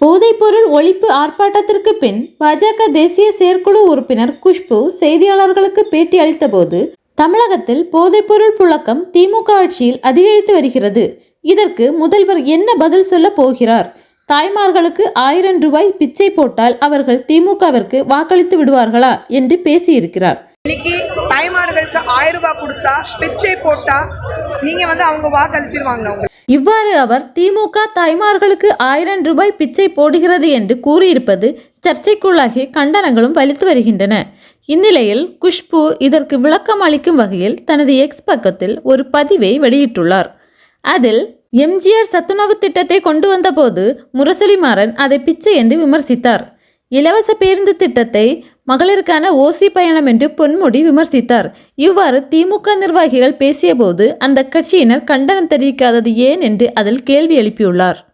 போதைப்பொருள் ஒழிப்பு ஆர்ப்பாட்டத்திற்கு பின் பாஜக தேசிய செயற்குழு உறுப்பினர் குஷ்பு செய்தியாளர்களுக்கு பேட்டி அளித்தபோது தமிழகத்தில் போதைப்பொருள் புழக்கம் திமுக ஆட்சியில் அதிகரித்து வருகிறது. இதற்கு முதல்வர் என்ன பதில் சொல்ல போகிறார்? தாய்மார்களுக்கு ஆயிரம் ரூபாய் பிச்சை போட்டால் அவர்கள் திமுகவிற்கு வாக்களித்து விடுவார்களா என்று பேசியிருக்கிறார். இன்னைக்கு தாய்மார்களுக்கு ஆயிரம் ரூபாய் கொடுத்தா பிச்சை போட்டா நீங்க வந்து அவங்க வாக்களித்திருவாங்க இவ்வாறு அவர் திமுக தாய்மார்களுக்கு ஆயிரம் ரூபாய் பிச்சை போடுகிறது என்று கூறியிருப்பது சர்ச்சைக்குள்ளாகி கண்டனங்களும் வலித்து வருகின்றன. இந்நிலையில் குஷ்பு இதற்கு விளக்கம் அளிக்கும் வகையில் தனது எக்ஸ் பக்கத்தில் ஒரு பதிவை வெளியிட்டுள்ளார். அதில் எம்ஜிஆர் சத்துணவு திட்டத்தை கொண்டு வந்தபோது முரசொலிமாறன் அதை பிச்சை என்று விமர்சித்தார். இலவச பேருந்து திட்டத்தை மகளிருக்கான ஓசி பயணம் என்று பொன்முடி விமர்சித்தார். இவ்வாறு திமுக நிர்வாகிகள் பேசியபோது அந்த கட்சியினர் கண்டனம் தெரிவிக்காதது ஏன் என்று அதில் கேள்வி எழுப்பியுள்ளார்.